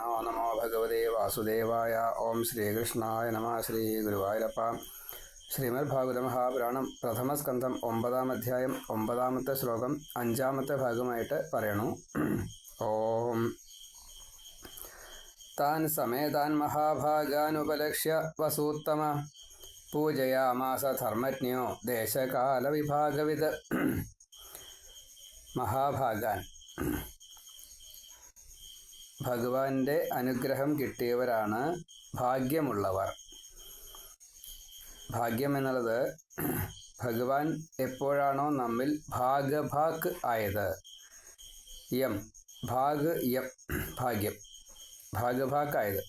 നമോ നമോ ഭഗവതേ വാസുദേവായ ഓം ശ്രീകൃഷ്ണായ നമ ശ്രീ ഗുരുവായൂരപ്പ ശ്രീമദ് ഭാഗവത മഹാപുരാണം പ്രഥമസ്കന്ധം ഒമ്പതാം അധ്യായം ഒമ്പതാമത്തെ ശ്ലോകം അഞ്ചാമത്തെ ഭാഗമായിട്ട് പറയണു. ഓം. താൻ സമേതാൻ മഹാഭാഗാനുപലക്ഷ്യ വസൂത്തമ. പൂജയാമാസ ധർമ്മജ്ഞോ ദേശകാലവിഭാഗവിത് മഹാഭാഗാൻ. ഭഗവാന്റെ അനുഗ്രഹം കിട്ടിയവരാണ് ഭാഗ്യമുള്ളവർ. ഭാഗ്യം എന്നുള്ളത് ഭഗവാൻ എപ്പോഴാണോ നമ്മിൽ ഭാഗഭാക്ക് ആയത്. യം ഭാഗ് യം ഭാഗ്യം. ഭാഗഭാക്കായത്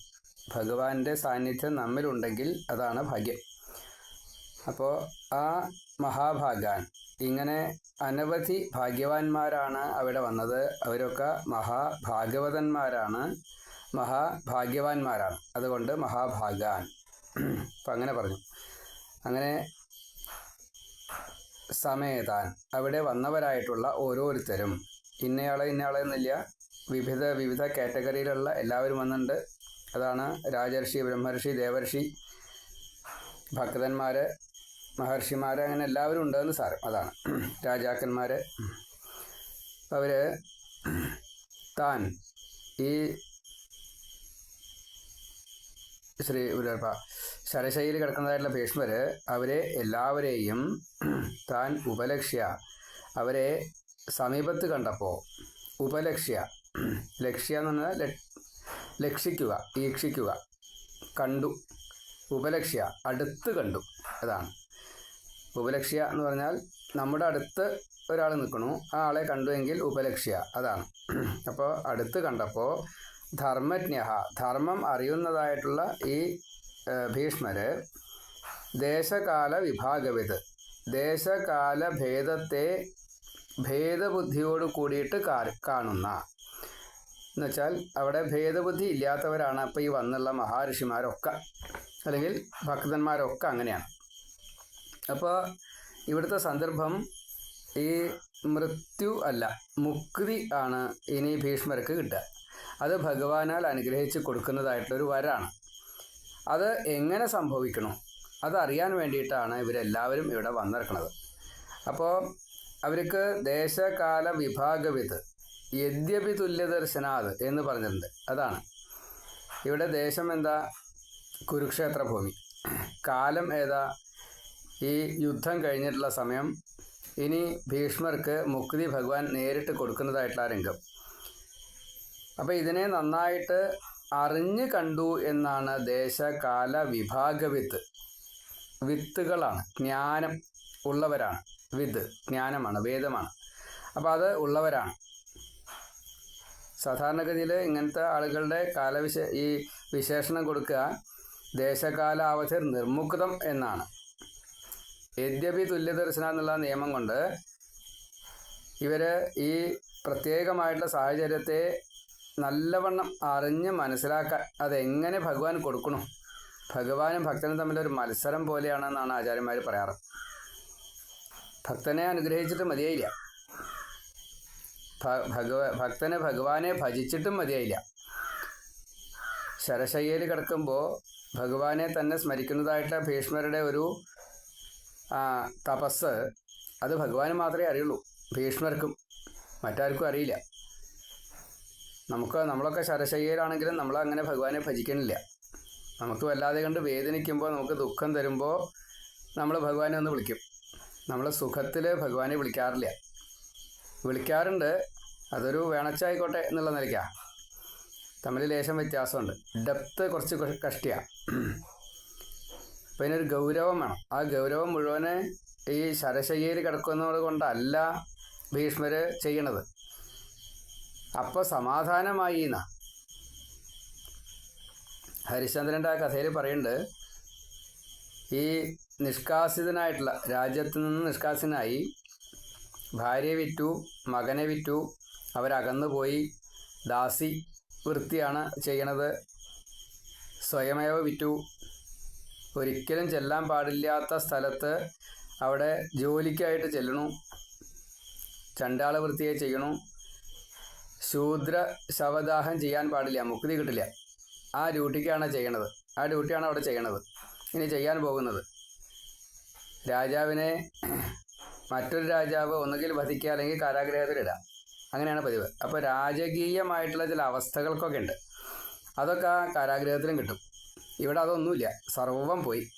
ഭഗവാന്റെ സാന്നിധ്യം നമ്മിലുണ്ടെങ്കിൽ അതാണ് ഭാഗ്യം. അപ്പോൾ ആ മഹാഭാഗാൻ ഇങ്ങനെ അനവധി ഭാഗ്യവാന്മാരാണ് അവിടെ വന്നത്. അവരൊക്കെ മഹാഭാഗവതന്മാരാണ്. മഹാഭാഗ്യവാന്മാരാണ്. അതുകൊണ്ട് മഹാഭാഗാൻ. അപ്പം അങ്ങനെ പറഞ്ഞു. അങ്ങനെ സമേതാൻ. അവിടെ വന്നവരായിട്ടുള്ള ഓരോരുത്തരും. ഇന്നയാളെ ഇന്നയാളെ എന്നില്ല. വിവിധ വിവിധ കാറ്റഗറിയിലുള്ള എല്ലാവരും വന്നിട്ടുണ്ട്. അതാണ് രാജർഷി ബ്രഹ്മർഷി ദേവർഷി ഭക്തന്മാർ മഹർഷിമാർ അങ്ങനെ എല്ലാവരും ഉണ്ടെന്ന് സാരം. അതാണ്. രാജാക്കന്മാർ അവർ താൻ ഈ ശ്രീ ഉലർപ്പ കിടക്കുന്നതായിട്ടുള്ള ഭീഷ്മർ അവരെ എല്ലാവരെയും താൻ ഉപലക്ഷ്യ. അവരെ സമീപത്ത് കണ്ടപ്പോൾ ഉപലക്ഷ്യ. ലക്ഷ്യ എന്ന് പറഞ്ഞാൽ ലക്ഷിക്കുക ഈക്ഷിക്കുക. കണ്ടു. ഉപലക്ഷ്യ. അടുത്ത് കണ്ടു. അതാണ്. ഉപലക്ഷ്യ എന്ന് പറഞ്ഞാൽ നമ്മുടെ അടുത്ത് ഒരാൾ നിൽക്കണു. ആ ആളെ കണ്ടുവെങ്കിൽ ഉപലക്ഷ്യ. അതാണ്. അപ്പോൾ അടുത്ത് കണ്ടപ്പോൾ ധർമ്മജ്ഞ ധർമ്മം അറിയുന്നതായിട്ടുള്ള ഈ ഭീഷ്മര് ദേശകാല വിഭാഗവിത് ദേശകാല ഭേദത്തെ ഭേദബുദ്ധിയോട് കൂടിയിട്ട് കാണുന്ന. എന്നുവെച്ചാൽ അവിടെ ഭേദബുദ്ധി ഇല്ലാത്തവരാണ്. അപ്പോൾ ഈ വന്നുള്ള മഹാഋഷിമാരൊക്കെ അല്ലെങ്കിൽ ഭക്തന്മാരൊക്കെ അങ്ങനെയാണ്. അപ്പോൾ ഇവിടുത്തെ സന്ദർഭം ഈ മൃത്യു അല്ല മുക്തി ആണ് ഇനി ഭീഷ്മർക്ക് കിട്ടുക. അത് ഭഗവാനാൽ അനുഗ്രഹിച്ച് കൊടുക്കുന്നതായിട്ടുള്ളൊരു വരാണ്. അത് എങ്ങനെ സംഭവിക്കണോ അതറിയാൻ വേണ്ടിയിട്ടാണ് ഇവരെല്ലാവരും ഇവിടെ വന്നിരിക്കുന്നത് അപ്പോൾ അവർക്ക് ദേശകാല വിഭാഗവിത് യദ്യപി തുല്യദർശനാത് എന്ന് പറഞ്ഞിട്ടുണ്ട്. അതാണ്. ഇവിടെ ദേശം എന്താ? കുരുക്ഷേത്ര ഭൂമി കാലം ഏതാ? ഈ യുദ്ധം കഴിഞ്ഞിട്ടുള്ള സമയം ഇനി ഭീഷ്മർക്ക് മുക്തി ഭഗവാൻ നേരിട്ട് കൊടുക്കുന്നതായിട്ടുള്ള രംഗം. അപ്പോൾ ഇതിനെ നന്നായിട്ട് അറിഞ്ഞ് കണ്ടു എന്നാണ് ദേശകാല വിഭാഗവിത്ത് വിത്തുകളാണ്. ജ്ഞാനം ഉള്ളവരാണ്. വിത്ത് ജ്ഞാനമാണ് വേദമാണ്. അപ്പോൾ അത് ഉള്ളവരാണ്. സാധാരണഗതിയിൽ ഇങ്ങനത്തെ ആളുകളുടെ കാലവിശ ഈ വിശേഷണം കൊടുക്കുക ദേശകാലാവധി നിർമുക്തം എന്നാണ്. യദ്യപി തുല്യദർശന എന്നുള്ള നിയമം കൊണ്ട് ഇവർ ഈ പ്രത്യേകമായിട്ടുള്ള സാഹചര്യത്തെ നല്ലവണ്ണം അറിഞ്ഞ് മനസ്സിലാക്കാൻ അതെങ്ങനെ ഭഗവാൻ കൊടുക്കണം? ഭഗവാനും ഭക്തനും തമ്മിലൊരു മത്സരം പോലെയാണെന്നാണ് ആചാര്യന്മാർ പറയാറ്. ഭക്തനെ അനുഗ്രഹിച്ചിട്ട് മതിയായില്ല. ഭഗവ ഭക്തനെ ഭഗവാനെ ഭജിച്ചിട്ടും മതിയായില്ല. ശരശയ്യയിൽ കിടക്കുമ്പോൾ ഭഗവാനെ തന്നെ സ്മരിക്കുന്നതായിട്ട് ഭീഷ്മരുടെ ഒരു തപസ്. അത് ഭഗവാന് മാത്രമേ അറിയുള്ളൂ. ഭീഷ്മർക്കും മറ്റാർക്കും അറിയില്ല. നമുക്ക് നമ്മളൊക്കെ ശരശയ്യയിലാണെങ്കിലും നമ്മൾ അങ്ങനെ ഭഗവാനെ ഭജിക്കണില്ല. നമുക്ക് വല്ലാതെ കണ്ട് വേദനിക്കുമ്പോൾ നമുക്ക് ദുഃഖം തരുമ്പോൾ നമ്മൾ ഭഗവാനെ ഒന്ന് വിളിക്കും. നമ്മൾ സുഖത്തിൽ ഭഗവാനെ വിളിക്കാറില്ല. വിളിക്കാറുണ്ട്. അതൊരു വേണച്ചായിക്കോട്ടെ എന്നുള്ള നിലയ്ക്കാണ് തമ്മിൽ ലേശം വ്യത്യാസമുണ്ട്. ഡെപ്ത് കുറച്ച് കഷ്ടിയാണ് അപ്പം അതിനൊരു ഗൗരവം വേണം. ആ ഗൗരവം മുഴുവൻ ഈ ശരശയ്യയിൽ കിടക്കുന്നത് കൊണ്ടല്ല ഭീഷ്മർ ചെയ്യണത്. അപ്പോൾ സമാധാനമായി എന്നാ. ഹരിശ്ചന്ദ്രന്റെ ആ കഥയിൽ പറയുന്നുണ്ട് ഈ നിഷ്കാസിതനായിട്ടുള്ള രാജ്യത്തു നിന്ന് നിഷ്കാസിതനായി ഭാര്യയെ വിറ്റു മകനെ വിറ്റു അവരകന്നു പോയി ദാസി വൃത്തിയാണ് ചെയ്യണത് സ്വയമേവ വിറ്റു ഒരിക്കലും ചെല്ലാൻ പാടില്ലാത്ത സ്ഥലത്ത് അവിടെ ജോലിക്കായിട്ട് ചെല്ലണു. ചണ്ടാള വൃത്തിയായി ചെയ്യണു. ശൂദ്ര ശവദാഹം ചെയ്യാൻ പാടില്ല. മുക്തി കിട്ടില്ല. ആ ഡ്യൂട്ടിക്കാണ് ചെയ്യണത്. ആ ഡ്യൂട്ടിയാണ് അവിടെ ചെയ്യണത്. ഇനി ചെയ്യാൻ പോകുന്നത്. രാജാവിനെ മറ്റൊരു രാജാവ് ഒന്നുകിൽ വധിക്കുക അല്ലെങ്കിൽ കാരാഗ്രഹത്തിലിടാം അങ്ങനെയാണ് പതിവ്. അപ്പോൾ രാജകീയമായിട്ടുള്ള ചില അവസ്ഥകൾക്കൊക്കെ ഉണ്ട്. അതൊക്കെ ആ കാരാഗ്രഹത്തിലും കിട്ടും. ഇവിടെ അതൊന്നുമില്ല. സർവം പോയി.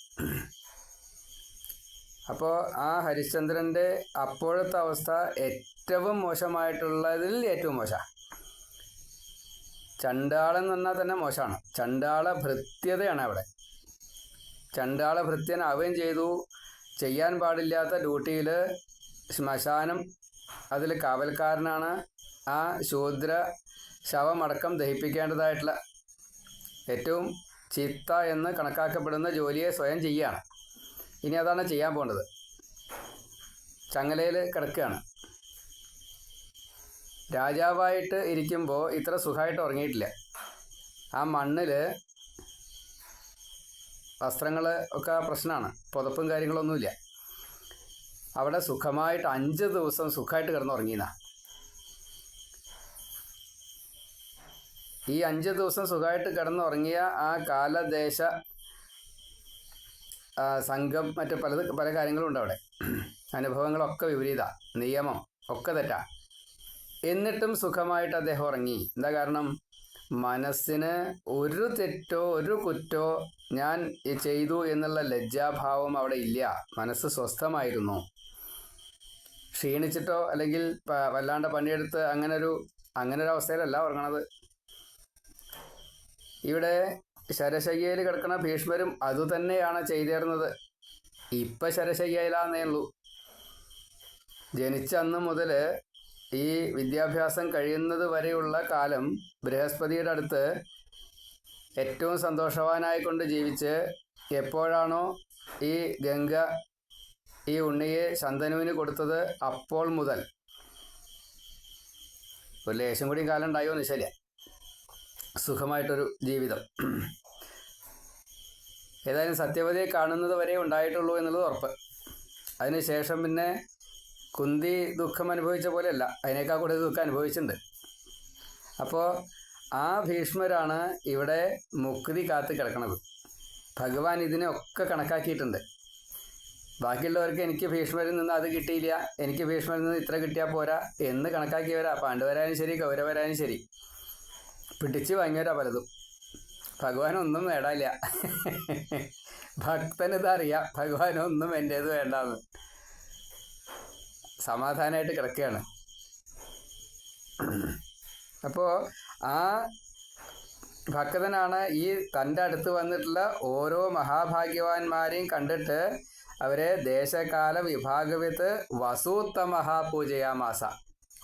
അപ്പോൾ ആ ഹരിശ്ചന്ദ്രന്റെ അപ്പോഴത്തെ അവസ്ഥ ഏറ്റവും മോശമായിട്ടുള്ളതിൽ ഏറ്റവും മോശമാണ് ചണ്ടാളെന്ന് പറഞ്ഞാൽ തന്നെ മോശമാണ്. ചണ്ടാള ഭൃത്യതയാണ് അവിടെ. ചണ്ടാള ഭൃത്യനാവുകയും ചെയ്തു. ചെയ്യാൻ പാടില്ലാത്ത ഡ്യൂട്ടിയിൽ ശ്മശാനം അതിൽ കാവൽക്കാരനാണ്. ആ ശൂദ്ര ശവമടക്കം ദഹിപ്പിക്കേണ്ടതായിട്ടുള്ള ഏറ്റവും ചിത്ത എന്ന് കണക്കാക്കപ്പെടുന്ന ജോലിയെ സ്വയം ചെയ്യുകയാണ്. ഇനി അതാണ് ചെയ്യാൻ പോകേണ്ടത്. ചങ്ങലയിൽ കിടക്കുകയാണ്. രാജാവായിട്ട് ഇരിക്കുമ്പോൾ ഇത്ര സുഖമായിട്ട് ഉറങ്ങിയിട്ടില്ല. ആ മണ്ണിൽ വസ്ത്രങ്ങൾ ഒക്കെ പ്രശ്നമാണ്. പുതപ്പും കാര്യങ്ങളൊന്നുമില്ല. അവിടെ സുഖമായിട്ട് അഞ്ച് ദിവസം സുഖമായിട്ട് കിടന്നുറങ്ങിയെന്നാ ഈ അഞ്ച് ദിവസം സുഖമായിട്ട് കിടന്നുറങ്ങിയ ആ കാലദേശ സംഘം മറ്റു പല പല കാര്യങ്ങളും ഉണ്ട് അവിടെ. അനുഭവങ്ങളൊക്കെ വിപരീത. നിയമം ഒക്കെ തെറ്റാ. എന്നിട്ടും സുഖമായിട്ട് അദ്ദേഹം ഉറങ്ങി. എന്താ കാരണം? മനസ്സിന് ഒരു തെറ്റോ ഒരു കുറ്റോ ഞാൻ ചെയ്തു എന്നുള്ള ലജ്ജാഭാവം അവിടെ ഇല്ല. മനസ്സ് സ്വസ്ഥമായിരുന്നു. ക്ഷീണിച്ചിട്ടോ അല്ലെങ്കിൽ വല്ലാണ്ട് പണിയെടുത്ത് അങ്ങനെ ഒരു അങ്ങനെ ഒരു അവസ്ഥയിലല്ല ഉറങ്ങണത്. ഇവിടെ ശരശയ്യയിൽ കിടക്കുന്ന ഭീഷ്മരും അതുതന്നെയാണ് ചെയ്തേർന്നത്. ഇപ്പം ശരശയ്യയിലാന്നേ ഉള്ളൂ. ജനിച്ച അന്ന് മുതൽ ഈ വിദ്യാഭ്യാസം കഴിയുന്നത് വരെയുള്ള കാലം ബൃഹസ്പതിയുടെ അടുത്ത് ഏറ്റവും സന്തോഷവാനായിക്കൊണ്ട് ജീവിച്ച് എപ്പോഴാണോ ഈ ഗംഗ ഈ ഉണ്ണിയെ ശന്തനുവിന് കൊടുത്തത് അപ്പോൾ മുതൽ. ഒരു ലേശം കൂടി കാലം ഉണ്ടായോ എന്ന് ശരിയാ സുഖമായിട്ടൊരു ജീവിതം. ഏതായാലും സത്യവതിയെ കാണുന്നത് വരെ ഉണ്ടായിട്ടുള്ളൂ എന്നുള്ളത് ഉറപ്പ്. അതിനുശേഷം പിന്നെ കുന്തി ദുഃഖം അനുഭവിച്ച പോലെയല്ല അതിനേക്കാൾ കൂടുതൽ ദുഃഖം അനുഭവിച്ചിട്ടുണ്ട്. അപ്പോൾ ആ ഭീഷ്മരാണ് ഇവിടെ മുക്തി കാത്ത് കിടക്കുന്നത് ഭഗവാൻ ഇതിനെയൊക്കെ കണക്കാക്കിയിട്ടുണ്ട്. ബാക്കിയുള്ളവർക്ക് എനിക്ക് ഭീഷ്മരിൽ നിന്ന് അത് കിട്ടിയില്ല എനിക്ക് ഭീഷ്മരിൽ നിന്ന് ഇത്ര കിട്ടിയാൽ പോരാ എന്ന് കണക്കാക്കിയവരാ. പാണ്ഡവരായാലും ശരി കൗരവരായാലും ശരി. പിടിച്ച് വാങ്ങിയവരാ പലതും ഭഗവാൻ ഒന്നും നേടാനില്ല ഒന്നും എന്റേത് വേണ്ടാന്ന്. സമാധാനമായിട്ട് കിടക്കുകയാണ് അപ്പോൾ ആ ഭക്തനാണ് ഈ തന്റെ അടുത്ത് വന്നിട്ടുള്ള ഓരോ മഹാഭാഗ്യവാന്മാരെയും കണ്ടിട്ട് അവരെ ദേശകാല വിഭാഗവിത്ത് വസൂത്തമഹ പൂജയാമാസ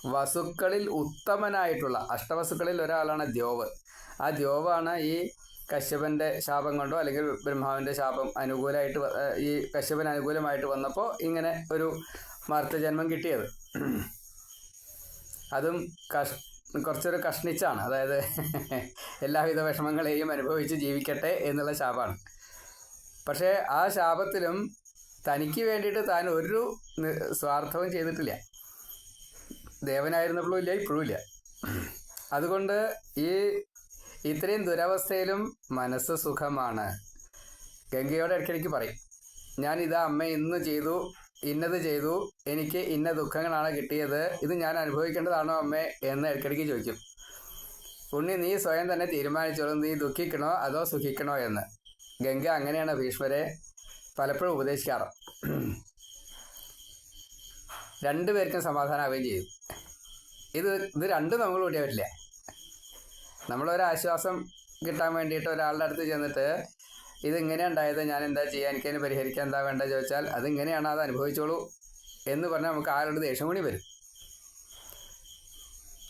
വസുക്കളിൽ ഉത്തമനായിട്ടുള്ള അഷ്ടവസുക്കളിൽ ഒരാളാണ് ദ്യോവ്. ആ ദ്യോവാണ് ഈ കശ്യപന്റെ ശാപം കൊണ്ടോ അല്ലെങ്കിൽ ബ്രഹ്മാവിന്റെ ശാപം അനുകൂലമായിട്ട് ഈ കശ്യപൻ അനുകൂലമായിട്ട് വന്നപ്പോൾ ഇങ്ങനെ ഒരു മർത്തജന്മം കിട്ടിയത്. അതും കഷ് കുറച്ചൊരു കഷ്ണിച്ചാണ്. അതായത് എല്ലാവിധ വിഷമങ്ങളെയും അനുഭവിച്ച് ജീവിക്കട്ടെ എന്നുള്ള ശാപമാണ് പക്ഷേ ആ ശാപത്തിലും തനിക്ക് വേണ്ടിയിട്ട് താൻ ഒരു സ്വാർത്ഥവും ചെയ്തിട്ടില്ല. ദേവനായിരുന്നപ്പോഴും ഇല്ല ഇപ്പോഴും ഇല്ല. അതുകൊണ്ട് ഈ ഇത്രയും ദുരവസ്ഥയിലും മനസ്സ് സുഖമാണ്. ഗംഗയോട് ഇടയ്ക്കിടയ്ക്ക് പറയും ഞാൻ ഇത് അമ്മ ഇന്ന് ചെയ്തു ഇന്നത് ചെയ്തു എനിക്ക് ഇന്ന ദുഃഖങ്ങളാണ് കിട്ടിയത് ഇത് ഞാൻ അനുഭവിക്കേണ്ടതാണോ അമ്മ? എന്ന് ഇടയ്ക്കിടയ്ക്ക് ചോദിക്കും. ഉണ്ണി നീ സ്വയം തന്നെ തീരുമാനിച്ചോളും നീ ദുഃഖിക്കണോ അതോ സുഖിക്കണോ എന്ന്. ഗംഗ അങ്ങനെയാണ് ഭീഷ്മരെ പലപ്പോഴും ഉപദേശിക്കാറ്. രണ്ടുപേർക്കും സമാധാനമാവുകയും ചെയ്യും. ഇത് ഇത് രണ്ടും നമ്മൾ കൂട്ടിയാൽ പറ്റില്ല? നമ്മളൊരാശ്വാസം കിട്ടാൻ വേണ്ടിയിട്ട് ഒരാളുടെ അടുത്ത് ചെന്നിട്ട് ഇതിങ്ങനെ ഉണ്ടായത് ഞാൻ എന്താ ചെയ്യുക എനിക്കതിന് പരിഹരിക്കാൻ എന്താ വേണ്ടത്? ചോദിച്ചാൽ അതിങ്ങനെയാണ് അത് അനുഭവിച്ചോളൂ. എന്ന് പറഞ്ഞാൽ നമുക്ക് ആരോട് ദേഷ്യം കൂടി വരും.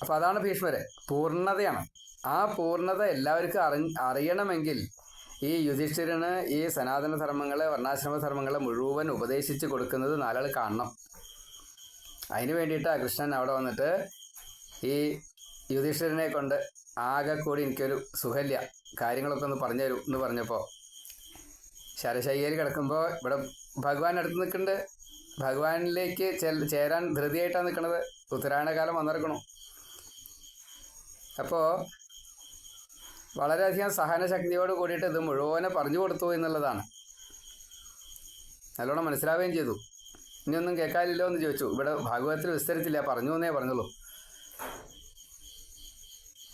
അപ്പോൾ അതാണ് ഭീഷ്മര്. പൂർണതയാണ്. ആ പൂർണത എല്ലാവർക്കും അറി അറിയണമെങ്കിൽ ഈ യുധിഷ്ഠിരന് ഈ സനാതന ധർമ്മങ്ങളെ വർണാശ്രമ ധർമ്മങ്ങളെ മുഴുവൻ ഉപദേശിച്ച് കൊടുക്കുന്നത് നാലാൾ കാണണം. അതിന് വേണ്ടിയിട്ടാണ് കൃഷ്ണൻ അവിടെ വന്നിട്ട് ഈ യുധിഷ്ഠിരനെ കൊണ്ട് ആകെ കൂടി എനിക്കൊരു സുഖമില്ല കാര്യങ്ങളൊക്കെ ഒന്ന് പറഞ്ഞു തരും എന്ന് പറഞ്ഞപ്പോൾ ശരശയ്യയിൽ കിടക്കുമ്പോൾ ഇവിടെ ഭഗവാൻ അടുത്ത് നിൽക്കുന്നുണ്ട്. ഭഗവാനിലേക്ക് ചേരാൻ ധൃതിയായിട്ടാണ് നിൽക്കുന്നത് ഉത്തരായണകാലം വന്നിറക്കണു അപ്പോൾ വളരെയധികം സഹനശക്തിയോട് കൂടിയിട്ട് ഇത് മുഴുവനെ പറഞ്ഞു കൊടുത്തു എന്നുള്ളതാണ്. നല്ലോണം മനസ്സിലാവുകയും ചെയ്തു. ഇനിയൊന്നും കേൾക്കാനില്ലോ എന്ന് ചോദിച്ചു. ഇവിടെ ഭാഗവതത്തിൽ വിസ്തരിച്ചില്ല. പറഞ്ഞു എന്നേ പറഞ്ഞുള്ളൂ.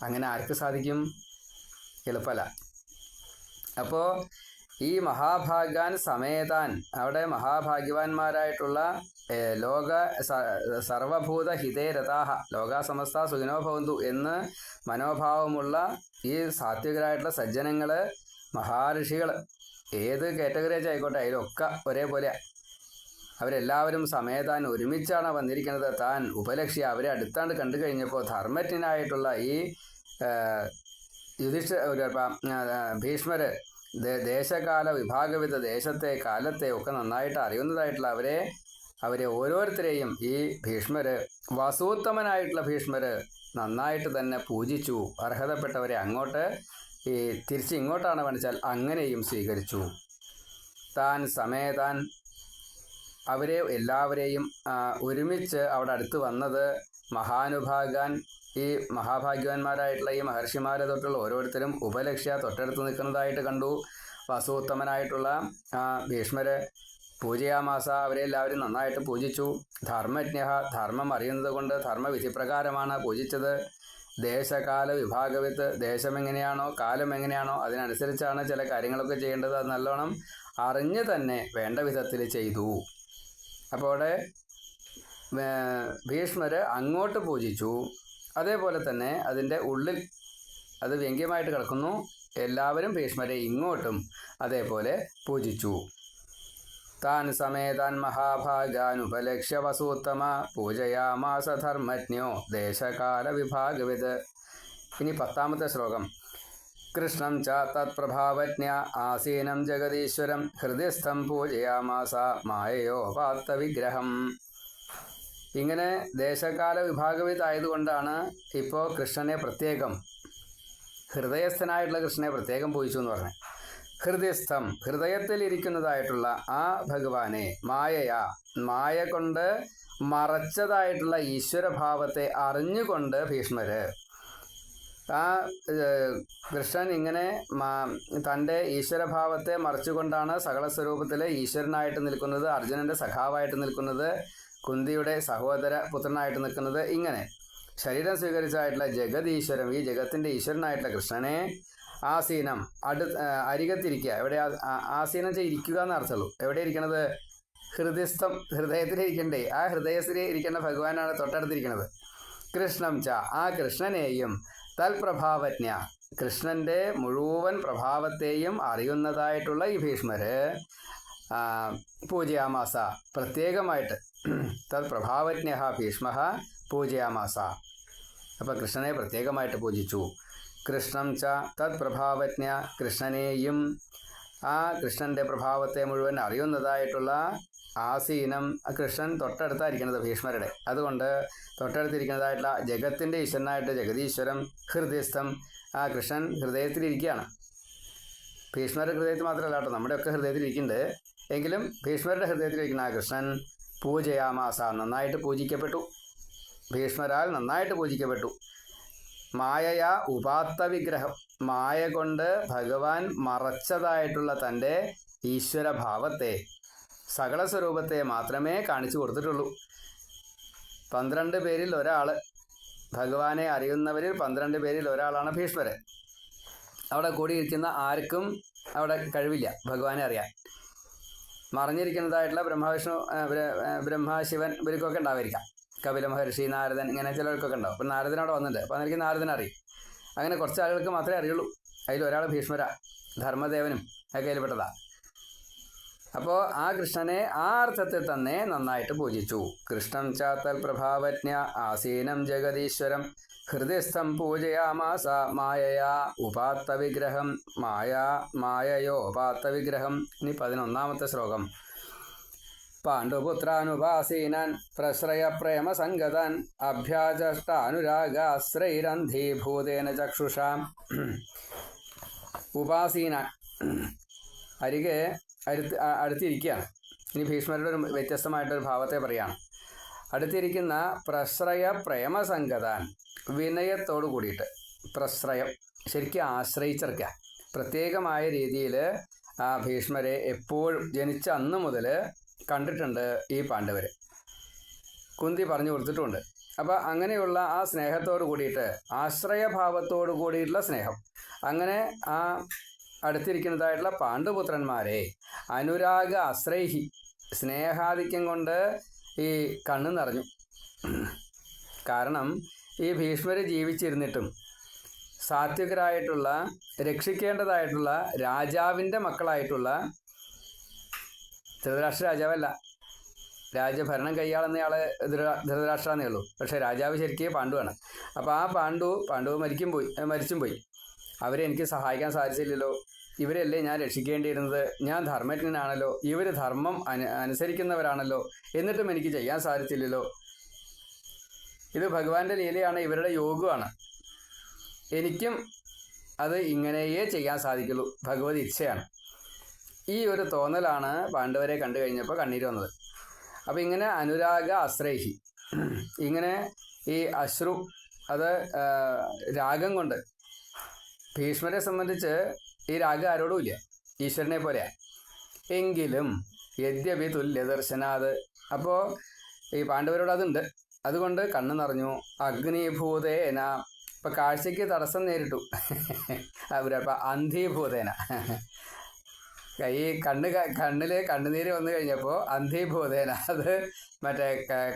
അങ്ങനെ ആർക്ക് സാധിക്കും? എളുപ്പമല്ല. അപ്പോൾ ഈ മഹാഭാഗ്യാൻ സമേതാൻ അവിടെ മഹാഭാഗ്യവാന്മാരായിട്ടുള്ള ലോക സർവഭൂത ഹിതേരഥാഹ ലോകാസമസ്ത ലോക സമസ്ത സുഖിനോ ഭവന്തു എന്ന് മനോഭാവമുള്ള ഈ സാത്വികരായിട്ടുള്ള സജ്ജനങ്ങൾ മഹാഋഷികൾ ഏത് കാറ്റഗറി വെച്ചായിക്കോട്ടെ അതിലൊക്കെ ഒരേപോലെയാണ് അവരെല്ലാവരും സമേതാൻ ഒരുമിച്ചാണ് വന്നിരിക്കുന്നത്. താൻ ഉപലക്ഷ്യ അവരെ അടുത്താണ്ട് കണ്ടു കഴിഞ്ഞപ്പോൾ ധർമ്മജ്ഞനായിട്ടുള്ള ഈ യുധിഷ്ഠ ഭീഷ്മര് ദേശകാല വിഭാഗവിധ ദേശത്തെ കാലത്തെ ഒക്കെ നന്നായിട്ട് അറിയുന്നതായിട്ടുള്ള അവരെ അവരെ ഓരോരുത്തരെയും ഈ ഭീഷ്മര് വസൂത്തമനായിട്ടുള്ള ഭീഷ്മര് നന്നായിട്ട് തന്നെ പൂജിച്ചു. അർഹതപ്പെട്ടവരെ അങ്ങോട്ട് ഈ തിരിച്ച് ഇങ്ങോട്ടാണ് കാണിച്ചാൽ അങ്ങനെയും സ്വീകരിച്ചു. താൻ സമേതാൻ അവരെ എല്ലാവരെയും ഒരുമിച്ച് അവിടെ അടുത്ത് വന്നത് മഹാനുഭാഗാൻ ഈ മഹാഭാഗ്യവാന്മാരായിട്ടുള്ള ഈ മഹർഷിമാരെ തൊട്ടുള്ള ഓരോരുത്തരും ഉപലക്ഷ്യ തൊട്ടടുത്ത് നിൽക്കുന്നതായിട്ട് കണ്ടു. വസുത്തമനായിട്ടുള്ള ഭീഷ്മര് പൂജയാമാസ അവരെ എല്ലാവരും നന്നായിട്ട് പൂജിച്ചു. ധർമ്മജ്ഞ ധർമ്മം അറിയുന്നത് കൊണ്ട് ധർമ്മവിധിപ്രകാരമാണ് പൂജിച്ചത്. ദേശകാല വിഭാഗവിത്ത് ദേശം എങ്ങനെയാണോ കാലം എങ്ങനെയാണോ അതിനനുസരിച്ചാണ് ചില കാര്യങ്ങളൊക്കെ ചെയ്യേണ്ടത്. അത് നല്ലോണം അറിഞ്ഞ് തന്നെ വേണ്ട വിധത്തിൽ ചെയ്തു. അപ്പോൾ അവിടെ ഭീഷ്മർ അങ്ങോട്ട് പൂജിച്ചു. അതേപോലെ തന്നെ അതിന്റെ ഉള്ളിൽ അത് വ്യംഗ്യമായിട്ട് കിടക്കുന്നു. എല്ലാവരും ഭീഷ്മരെ ഇങ്ങോട്ടും അതേപോലെ പൂജിച്ചു. താൻ സമേതാൻ മഹാഭാഗാനുപലക്ഷ്യ വസൂത്തമ പൂജയാമാസധർമ്മജ്ഞോ ദേശകാല വിഭാഗവിത് ഇനി പത്താമത്തെ ശ്ലോകം. കൃഷ്ണം ച തത്പ്രഭാവജ്ഞ ആസീനം ജഗദീശ്വരം ഹൃദയസ്ഥം പൂജയാമാസ മായയോ വിഗ്രഹം. ഇങ്ങനെ ദേശകാല വിഭാഗവിതായതുകൊണ്ടാണ് ഇപ്പോൾ കൃഷ്ണനെ പ്രത്യേകം ഹൃദയസ്ഥനായിട്ടുള്ള കൃഷ്ണനെ പ്രത്യേകം പൂജിച്ചു എന്ന് പറഞ്ഞത്. ഹൃദയസ്ഥം ഹൃദയത്തിൽ ഇരിക്കുന്നതായിട്ടുള്ള ആ ഭഗവാനെ മായയാ മായ കൊണ്ട് മറച്ചതായിട്ടുള്ള ഈശ്വരഭാവത്തെ അറിഞ്ഞുകൊണ്ട് ഭീഷ്മര് ആ കൃഷ്ണൻ ഇങ്ങനെ തന്റെ ഈശ്വരഭാവത്തെ മറിച്ചുകൊണ്ടാണ് സകല സ്വരൂപത്തിൽ ഈശ്വരനായിട്ട് നിൽക്കുന്നത് അർജുനന്റെ സഖാവായിട്ട് നിൽക്കുന്നത് കുന്തിയുടെ സഹോദര പുത്രനായിട്ട് നിൽക്കുന്നത് ഇങ്ങനെ. ശരീരം സ്വീകരിച്ചായിട്ടുള്ള ജഗതീശ്വരം ഈ ജഗത്തിന്റെ ഈശ്വരനായിട്ടുള്ള കൃഷ്ണനെ ആസീനം അടു അരികത്തിരിക്കുക. എവിടെ ആസീനം ഇരിക്കുക എന്ന് അർത്ഥമുള്ളൂ. എവിടെ ഇരിക്കണത്? ഹൃദയസ്ഥം ഹൃദയത്തിലിരിക്കണ്ടേ ആ ഹൃദയത്തിൽ ഇരിക്കുന്ന ഭഗവാനാണ് തൊട്ടടുത്തിരിക്കുന്നത് കൃഷ്ണം ച ആ കൃഷ്ണനെയും തൽപ്രഭാവജ്ഞ. കൃഷ്ണന്റെ മുഴുവൻ പ്രഭാവത്തെയും അറിയുന്നതായിട്ടുള്ള ഈ ഭീഷ്മര് ആ, പൂജയാമാസ. പ്രത്യേകമായിട്ട് തൽപ്രഭാവജ്ഞ ഭീഷ്മ പൂജയാമാസ. അപ്പോൾ കൃഷ്ണനെ പ്രത്യേകമായിട്ട് പൂജിച്ചു. കൃഷ്ണം ച തത് തത്പ്രഭാവജ്ഞ കൃഷ്ണനെയും ആ കൃഷ്ണന്റെ പ്രഭാവത്തെ മുഴുവൻ അറിയുന്നതായിട്ടുള്ള ആസീനം സീനം കൃഷ്ണൻ തൊട്ടടുത്തായിരിക്കുന്നത് ഭീഷ്മരുടെ. അതുകൊണ്ട് തൊട്ടടുത്തിരിക്കുന്നതായിട്ടുള്ള ജഗത്തിന്റെ ഈശ്വരനായിട്ട് ജഗതീശ്വരം ഹൃദയസ്ഥം ആ കൃഷ്ണൻ ഹൃദയത്തിലിരിക്കുകയാണ്. ഭീഷ്മരുടെ ഹൃദയത്തിൽ മാത്രമല്ല കേട്ടോ നമ്മുടെയൊക്കെ ഹൃദയത്തിലിരിക്കുന്നുണ്ട്. എങ്കിലും ഭീഷ്മരുടെ ഹൃദയത്തിലിരിക്കുന്ന ആ കൃഷ്ണൻ പൂജയാമാസ നന്നായിട്ട് പൂജിക്കപ്പെട്ടു. ഭീഷ്മരാൽ നന്നായിട്ട് പൂജിക്കപ്പെട്ടു. മായയാ ഉപാത്ത വിഗ്രഹം. മായ കൊണ്ട് ഭഗവാൻ മറച്ചതായിട്ടുള്ള തന്റെ ഈശ്വരഭാവത്തെ സകല സ്വരൂപത്തെ മാത്രമേ കാണിച്ചു കൊടുത്തിട്ടുള്ളൂ. പന്ത്രണ്ട് പേരിൽ ഒരാൾ ഭഗവാനെ അറിയുന്നവരിൽ പന്ത്രണ്ട് പേരിൽ ഒരാളാണ് ഭീഷ്മരൻ അവിടെ കൂടിയിരിക്കുന്ന ആർക്കും അവിടെ കഴിവില്ല ഭഗവാനെ അറിയാൻ. മറിഞ്ഞിരിക്കുന്നതായിട്ടുള്ള ബ്രഹ്മവിഷ്ണു ആ, ബ്ര- ആ, ബ്രഹ്മ ശിവൻ ഇവർക്കൊക്കെ ഉണ്ടാവായിരിക്കാം. കപില മഹർഷി നാരദൻ ഇങ്ങനെ ചിലർക്കൊക്കെ ഉണ്ടാവും. അപ്പം നാരദൻ അവിടെ വന്നിട്ടുണ്ട്. അപ്പം എനിക്ക് നാരദൻ അറിയും. അങ്ങനെ കുറച്ച് ആളുകൾക്ക് മാത്രമേ അറിയുള്ളൂ. അതിൽ ഒരാൾ ഭീഷ്മര. ധർമ്മദേവനും ഒക്കെ അതിൽപ്പെട്ടതാ അപ്പോൾ ആ കൃഷ്ണനെ ആ അർത്ഥത്തിൽ തന്നെ നന്നായിട്ട് പൂജിച്ചു. കൃഷ്ണം ചാത്തൽ പ്രഭാവജ്ഞ ആസീനം ജഗദീശ്വരം ഹൃദയസ്ഥം പൂജയാമാസ മായയാ ഉപാത്ത വിഗ്രഹം മായാ മായയോ ഉപാത്ത വിഗ്രഹം ഇനി പതിനൊന്നാമത്തെ ശ്ലോകം. പാണ്ഡുപുത്രാനുപാസീനാൻ പ്രശ്രയ പ്രേമ സംഗതാൻ അഭ്യാചഷ്ടാനുരാഗാശ്രൈരന്ധീഭൂതേന ചക്ഷുഷാം. ഉപാസീന അരികെ അടുത്ത് അടുത്തിരിക്കുകയാണ് ഇനി ഭീഷ്മരുടെ ഒരു വ്യത്യസ്തമായിട്ടൊരു ഭാവത്തെ പറയാണ് അടുത്തിരിക്കുന്ന പ്രശ്രയ പ്രേമസംഗതാൻ വിനയത്തോടു കൂടിയിട്ട്. പ്രശ്രയം ശരിക്കും ആശ്രയിച്ചിറക്കുക പ്രത്യേകമായ രീതിയിൽ ആ ഭീഷ്മരെ എപ്പോഴും ജനിച്ച അന്ന് മുതൽ കണ്ടിട്ടുണ്ട് ഈ പാണ്ഡവർ കുന്തി പറഞ്ഞു കൊടുത്തിട്ടുണ്ട്. അപ്പോൾ അങ്ങനെയുള്ള ആ സ്നേഹത്തോട് കൂടിയിട്ട് ആശ്രയഭാവത്തോട് കൂടിയിട്ടുള്ള സ്നേഹം. അങ്ങനെ ആ അടുത്തിരിക്കുന്നതായിട്ടുള്ള പാണ്ഡുപുത്രന്മാരെ. അനുരാഗ അശ്രൈഹി സ്നേഹാധിക്യം കൊണ്ട് ഈ കണ്ണു നിറഞ്ഞു. കാരണം ഈ ഭീഷ്മർ ജീവിച്ചിരുന്നിട്ടും സാത്വികരായിട്ടുള്ള രക്ഷിക്കേണ്ടതായിട്ടുള്ള രാജാവിന്റെ മക്കളായിട്ടുള്ള ധൃതരാഷ്ട്ര രാജാവല്ല. രാജഭരണം കൈയാളെന്നയാൾ ധൃതരാഷ്ട്രാന്നേ ഉള്ളൂ. പക്ഷേ രാജാവ് ശരിക്കും പാണ്ഡുവാണ്. അപ്പോൾ ആ പാണ്ഡു പാണ്ഡു മരിക്കും പോയി മരിച്ചും പോയി. അവരെ എനിക്ക് സഹായിക്കാൻ സാധിച്ചില്ലല്ലോ. ഇവരല്ലേ ഞാൻ രക്ഷിക്കേണ്ടിയിരുന്നത്? ഞാൻ ധർമ്മജ്ഞനാണല്ലോ. ഇവർ ധർമ്മം അനു അനുസരിക്കുന്നവരാണല്ലോ. എന്നിട്ടും എനിക്ക് ചെയ്യാൻ സാധിച്ചില്ലല്ലോ. ഇത് ഭഗവാന്റെ ലീലയാണ് ഇവരുടെ യോഗമാണ് എനിക്കും അത് ഇങ്ങനെയേ ചെയ്യാൻ സാധിക്കുള്ളൂ. ഭഗവത് ഇച്ഛയാണ്. ഈ ഒരു തോന്നലാണ് പാണ്ഡവരെ കണ്ടു കഴിഞ്ഞപ്പോൾ കണ്ണീര് വന്നത്. അപ്പം ഇങ്ങനെ അനുരാഗ അശ്രൈഹി ഇങ്ങനെ ഈ അശ്രു അത് രാഗം കൊണ്ട് ഭീഷ്മരെ സംബന്ധിച്ച് ഈ രാഗം ആരോടും ഇല്ല. ഈശ്വരനെ പോലെ എങ്കിലും യദ്യപി തുല്യദർശനാത്. അപ്പോ അപ്പോൾ ഈ പാണ്ഡവരോട് അതുണ്ട്. അതുകൊണ്ട് കണ്ണ് നിറഞ്ഞു. അഗ്നിഭൂതേന. ഇപ്പം കാഴ്ചയ്ക്ക് തടസ്സം നേരിട്ടു. അവരപ്പം അന്ധീഭൂതേന. ഈ കണ്ണ് കണ്ണിലെ കണ്ണുനീര് വന്നു കഴിഞ്ഞപ്പോൾ അന്ധീഭൂതേന. അത് മറ്റേ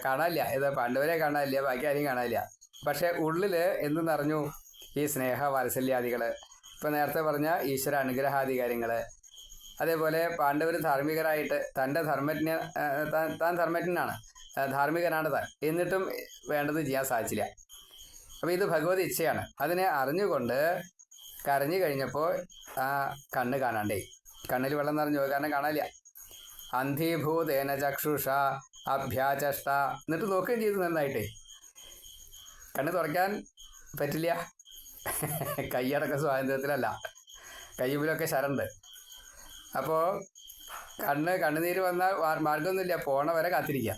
കാണാനില്ല. ഇത് പാണ്ഡവരെ കാണാനില്ല. ബാക്കി ആരെയും കാണാനില്ല. പക്ഷേ ഉള്ളിൽ എന്ത് നിറഞ്ഞു? ഈ സ്നേഹ വാത്സല്യാദികൾ ഇപ്പോൾ നേരത്തെ പറഞ്ഞ ഈശ്വര അനുഗ്രഹാദി കാര്യങ്ങൾ അതേപോലെ പാണ്ഡവർ ധാർമ്മികരായിട്ട് തന്റെ ധർമ്മജ്ഞ താൻ- ധർമ്മജ്ഞനാണ്. ധാർമ്മികനാണ് താൻ. എന്നിട്ടും വേണ്ടത് ചെയ്യാൻ സാധിച്ചില്ല. അപ്പോൾ ഇത് ഭഗവത് ഇച്ഛയാണ്. അതിനെ അറിഞ്ഞുകൊണ്ട് കരഞ്ഞു കഴിഞ്ഞപ്പോൾ ആ കണ്ണ് കാണാണ്ടേ. കണ്ണിൽ വെള്ളം നിറഞ്ഞു കാരണം കാണാനില്ല. അന്ധീഭൂതേന ചക്ഷുഷ അഭ്യാചഷ്ട. എന്നിട്ട് നോക്കുകയും ചെയ്തു നന്നായിട്ടേ. കണ്ണ് തുറക്കാൻ പറ്റില്ല. കൈയടക്ക സ്വാതന്ത്ര്യത്തിലല്ല. കയ്യുമ്പിലൊക്കെ ശരണ്ട്. അപ്പോൾ കണ്ണ് കണ്ണുനീര് വന്നാൽ മാർ- മാർഗമൊന്നുമില്ല പോണ വരെ കാത്തിരിക്കുക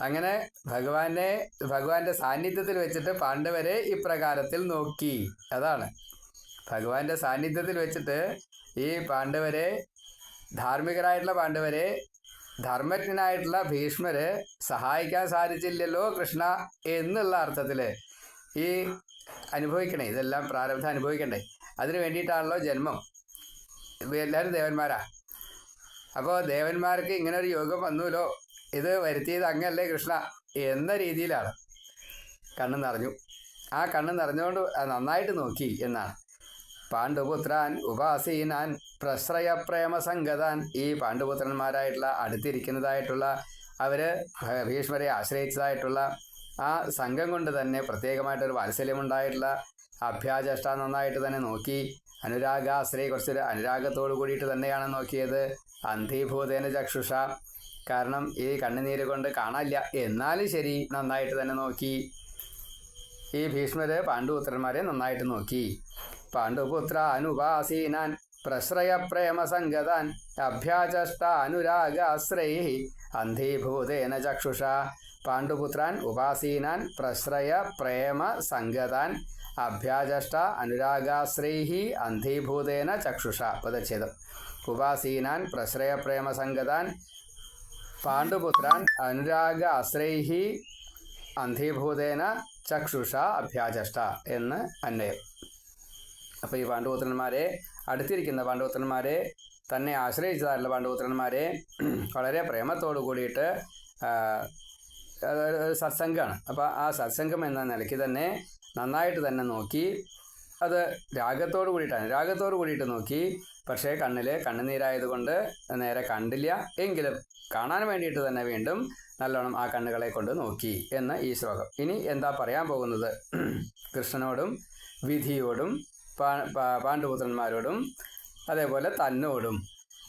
അങ്ങനെ ഭഗവാനെ ഭഗവാന്റെ സാന്നിധ്യത്തിൽ വെച്ചിട്ട് പാണ്ഡവരെ ഇപ്രകാരത്തിൽ നോക്കി. അതാണ്. ഭഗവാന്റെ സാന്നിധ്യത്തിൽ വെച്ചിട്ട് ഈ പാണ്ഡവരെ ധാർമ്മികരായിട്ടുള്ള പാണ്ഡവരെ ധർമ്മജ്ഞനായിട്ടുള്ള ഭീഷ്മര് സഹായിക്കാൻ സാധിച്ചില്ലല്ലോ കൃഷ്ണ എന്നുള്ള അർത്ഥത്തിൽ ഈ അനുഭവിക്കണേ. ഇതെല്ലാം പ്രാരബ്ധം അനുഭവിക്കണ്ടേ. അതിനു വേണ്ടിയിട്ടാണല്ലോ ജന്മം. എല്ലാവരും ദേവന്മാരാ. അപ്പോൾ ദേവന്മാർക്ക് ഇങ്ങനെ ഒരു യോഗം വന്നുല്ലോ ഇത് വരുത്തിയത് അങ്ങല്ലേ കൃഷ്ണ? എന്ന രീതിയിലാണ്. കണ്ണ് നിറഞ്ഞു. ആ കണ്ണ് നിറഞ്ഞുകൊണ്ട് നന്നായിട്ട് നോക്കി എന്നാണ്. പാണ്ഡുപുത്രാൻ ഉപാസീനാൻ പ്രശ്രയപ്രേമസംഗതാൻ. പ്രേമ സംഗതാൻ ഈ പാണ്ഡുപുത്രന്മാരായിട്ടുള്ള അടുത്തിരിക്കുന്നതായിട്ടുള്ള അവർ ഭീഷ്മരെ ആശ്രയിച്ചതായിട്ടുള്ള ആ സംഘം കൊണ്ട് തന്നെ പ്രത്യേകമായിട്ടൊരു വാത്സല്യമുണ്ടായിട്ടുള്ള അഭ്യാചഷ്ട നന്നായിട്ട് തന്നെ നോക്കി. അനുരാഗ ആശ്രയെ കുറച്ചൊരു അനുരാഗത്തോടു കൂടിയിട്ട് തന്നെയാണ് നോക്കിയത്. അന്ധീഭൂതേന ചക്ഷുഷ. കാരണം ഈ കണ്ണുനീര് കൊണ്ട് കാണാനില്ല. എന്നാലും ശരി നന്നായിട്ട് തന്നെ നോക്കി. ഈ ഭീഷ്മര് പാണ്ഡുപുത്രന്മാരെ നന്നായിട്ട് നോക്കി. പാണ്ഡുപുത്ര അനുപാസീനാൻ പ്രശ്രയ പ്രേമ സംഗതാൻ അഭ്യാചഷ്ട അനുരാഗാശ്രൈ അന്ധീഭൂതേന ചക്ഷുഷ. പാണ്ഡുപുത്രാൻ ഉപാസീനാൻ പ്രശ്രയ പ്രേമ സംഗതാൻ അഭ്യാചഷ്ട അനുരാഗാശ്രീഹി അന്ധീഭൂതേന ചക്ഷുഷ. പദച്ഛേദം. ഉപാസീനാൻ പ്രശ്രയ പ്രേമ സംഗതാൻ പാണ്ഡുപുത്രാൻ അനുരാഗ ആശ്രൈഹി അന്ധീഭൂതേന ചക്ഷുഷ അഭ്യാചഷ്ട എന്ന് അന്വയം. അപ്പോൾ ഈ പാണ്ഡുപുത്രന്മാരെ അടുത്തിരിക്കുന്ന പാണ്ഡുപുത്രന്മാരെ തന്നെ ആശ്രയിച്ചതായിട്ടുള്ള പാണ്ഡുപുത്രന്മാരെ വളരെ പ്രേമത്തോടു കൂടിയിട്ട് ഒരു സത്സംഗമാണ് അപ്പോൾ ആ സത്സംഗം എന്ന നിലയ്ക്ക് തന്നെ നന്നായിട്ട് തന്നെ നോക്കി അത് രാഗത്തോട് കൂടിയിട്ടാണ്. രാഗത്തോട് കൂടിയിട്ട് നോക്കി. പക്ഷേ കണ്ണിൽ കണ്ണുനീരായതുകൊണ്ട് നേരെ കണ്ടില്ല. എങ്കിലും കാണാൻ വേണ്ടിയിട്ട് തന്നെ വീണ്ടും നല്ലോണം ആ കണ്ണുകളെ കൊണ്ട് നോക്കി എന്ന് ഈ ശ്ലോകം. ഇനി എന്താ പറയാൻ പോകുന്നത്? കൃഷ്ണനോടും വിധിയോടും പാണ്ഡുപുത്രന്മാരോടും അതേപോലെ തന്നോടും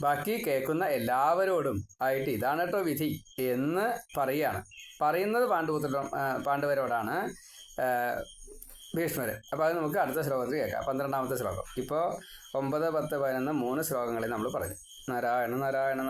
ബാക്കി കേൾക്കുന്ന എല്ലാവരോടും ആയിട്ട് ഇതാണ് കേട്ടോ വിധി എന്ന് പറയുകയാണ് പറയുന്നത് പാണ്ഡുപുത്ര പാണ്ഡവരോടാണ് ഭീഷ്മര്. അപ്പോൾ അത് നമുക്ക് അടുത്ത ശ്ലോകത്തിൽ കേൾക്കാം. പന്ത്രണ്ടാമത്തെ ശ്ലോകം. ഇപ്പോൾ ഒമ്പത് പത്ത് പതിനൊന്ന് മൂന്ന് ശ്ലോകങ്ങളിൽ നമ്മൾ പറഞ്ഞു. നാരായണ നാരായണ